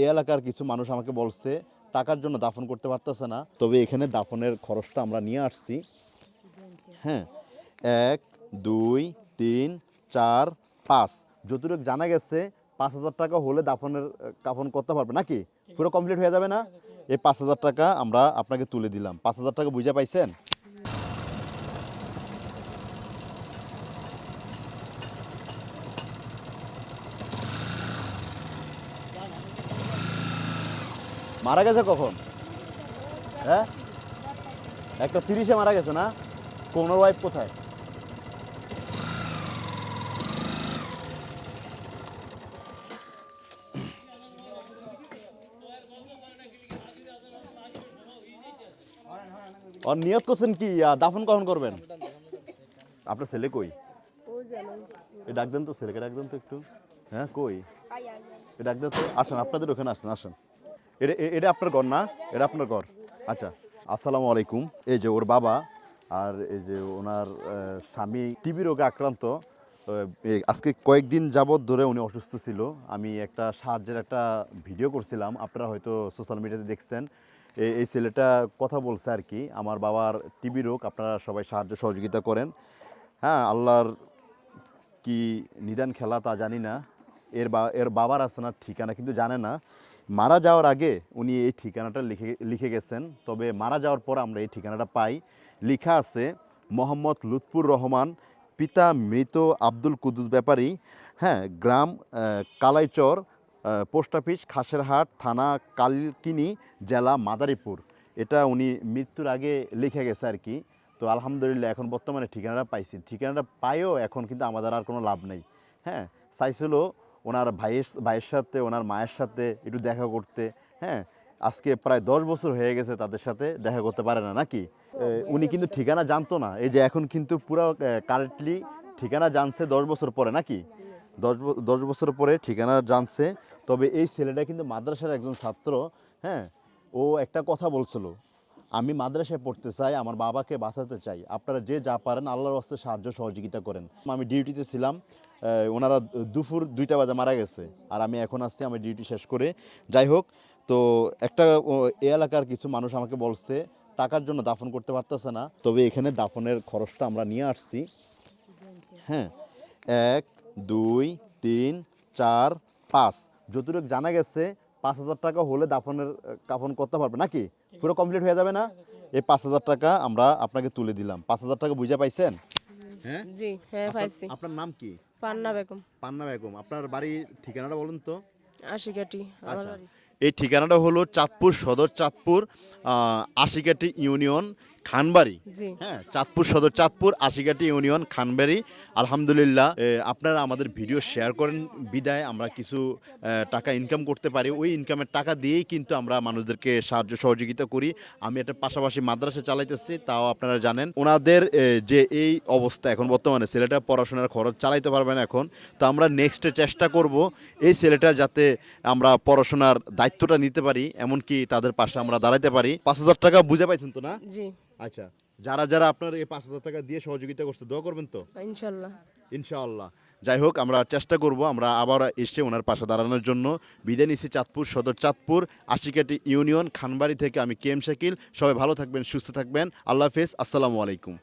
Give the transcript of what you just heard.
এই এলাকার কিছু মানুষ আমাকে বলছে, টাকার জন্য দাফন করতে পারতেছে না। তবে এখানে দাফনের খরচটা আমরা নিয়ে আসছি। হ্যাঁ এক, দুই, তিন, চার, পাঁচ। যতটুকু জানা গেছে, পাঁচ হাজার টাকা হলে দাফনের কাফন করতে পারবে। নাকি? পুরো কমপ্লিট হয়ে যাবে না? এই পাঁচ হাজার টাকা আমরা আপনাকে তুলে দিলাম। পাঁচ হাজার টাকা বুঝে পাইছেন? মারা গেছে কখন? হ্যাঁ? একটা তিরিশে মারা গেছে না? কোন ওয়াইফ কোথায়? আর নিয়ত করছেন কি? দাফন কখন করবেন? আপনার ছেলে কই? এ ডাক দেন তো ছেলেকে ডাক দেন তো একটু। হ্যাঁ কই? এ ডাক দেন তো। আসেন আপনাদের ওখানে আসেন আসেন। এটা এটা আপনার ঘর না? এটা আপনার ঘর। আচ্ছা আসসালামু আলাইকুম। এই যে ওর বাবা আর এই যে ওনার স্বামী টিবি রোগে আক্রান্ত। আজকে কয়েকদিন যাবৎ ধরে উনি অসুস্থ ছিল। আমি একটা সাহায্যের একটা ভিডিও করছিলাম। আপনারা হয়তো সোশ্যাল মিডিয়াতে দেখছেন। এই ছেলেটা কথা বলছে আর কি। আমার বাবার টিবি রোগ, আপনারা সবাই সাহায্য সহযোগিতা করেন। হ্যাঁ আল্লাহর কি নিদান খেলা তা জানি না। এর বা এর বাবার আছে না ঠিকানা কিন্তু জানে না। মারা যাওয়ার আগে উনি এই ঠিকানাটা লিখে লিখে গেছেন। তবে মারা যাওয়ার পর আমরা এই ঠিকানাটা পাই। লিখা আছে, মোহাম্মদ লুৎফুর রহমান, পিতা মৃত আব্দুল কুদ্দুস ব্যাপারী। হ্যাঁ গ্রাম কালাইচর পোস্ট অফিস, খাসেরহাট, থানা, কালকিনি, জেলা মাদারীপুর। এটা উনি মৃত্যুর আগে লিখে গেছে আর কি। তো আলহামদুলিল্লাহ এখন বর্তমানে ঠিকানাটা পাইছি। ঠিকানাটা পাইও এখন কিন্তু আমাদের আর কোনো লাভ নেই। হ্যাঁ চাইছিল ওনার ভাইয়ের ভাইয়ের সাথে, ওনার মায়ের সাথে একটু দেখা করতে হ্যাঁ? আজকে প্রায় দশ বছর হয়ে গেছে তাদের সাথে দেখা করতে পারে না, নাকি? উনি কিন্তু ঠিকানা জানতো না। এই যে এখন কিন্তু পুরো কারেক্টলি ঠিকানা জানছে দশ বছর পরে, নাকি? দশ দশ বছর পরে ঠিকানা জানছে। তবে এই ছেলেটা কিন্তু মাদ্রাসার একজন ছাত্র হ্যাঁ? ও একটা কথা বলছিল, আমি মাদ্রাসায় পড়তে চাই, আমার বাবাকে বাঁচাতে চাই। আপনারা যে যা পারেন, আল্লাহর হস্তে সাহায্য সহযোগিতা করেন। আমি ডিউটিতে ছিলাম। ওনারা দুপুর দুইটা বাজে মারা গেছে। আর আমি এখন আসছি আমার ডিউটি শেষ করে। যাই হোক, তো একটা এ এলাকার কিছু মানুষ আমাকে বলছে, টাকার জন্য দাফন করতে পারতেছে না। তবে এখানে দাফনের খরচটা আমরা নিয়ে আসছি। হ্যাঁ এক, দুই, তিন, চার, পাঁচ। যতটুকু জানা গেছে, পাঁচ হাজার টাকা হলে দাফনের, কাফন করতে পারবে। নাকি? পুরো কমপ্লিট হয়ে যাবে না? এই পাঁচ হাজার টাকা আমরা আপনাকে তুলে দিলাম। পাঁচ হাজার টাকা বুঝে পাইছেন? হ্যাঁ? জি হ্যাঁ আপনার- পাইছি। আপনার নাম কি? পান্না বেগম। পান্না বেগম। আপনার বাড়ির ঠিকানাটা বলুন তো। আশিকাটি আমার আচ্ছা। বাড়ি। এই ঠিকানাটা হলো চাঁদপুর সদর চাঁদপুর আহ, আশিকাটি ইউনিয়ন খানবাড়ি। হ্যাঁ চাঁদপুর সদর চাঁদপুর আশিকাটি ইউনিয়ন খানবাড়ি। আলহামদুলিল্লাহ আপনারা আমাদের ভিডিও শেয়ার করেন বিদায় আমরা কিছু টাকা ইনকাম করতে পারি। ওই ইনকামের টাকা দিয়েই কিন্তু আমরা মানুষদেরকে সাহায্য সহযোগিতা করি। আমি একটা পাশাপাশি মাদ্রাসা চালাইতেছি তাও আপনারা জানেন। ওনাদের যে এই অবস্থা এখন বর্তমানে ছেলেটা পড়াশোনার খরচ চালাইতে পারবে না এখন। তো আমরা নেক্সটে চেষ্টা করব এই ছেলেটা যাতে আমরা পড়াশোনার দায়িত্বটা নিতে পারি এমনকি তাদের পাশে আমরা দাঁড়াইতে পারি। পাঁচ হাজার টাকা বুঝে পাইছেন তো না? জি। আচ্ছা যারা যারা আপনার এই পাঁচ হাজার টাকা দিয়ে সহযোগিতা করছে দোয়া করবেন তো? ইনশাল্লাহ। ইনশাআল্লাহ। যাই হোক আমরা চেষ্টা করব আমরা আবার এসে ওনার পাশে দাঁড়ানোর জন্য। বিদায় নিচ্ছি চাঁদপুর সদর চাঁদপুর আশিকাটি ইউনিয়ন খানবাড়ি থেকে আমি কে এম শাকিল। সবাই ভালো থাকবেন সুস্থ থাকবেন। আল্লাহ হাফেজ আসসালামু আলাইকুম।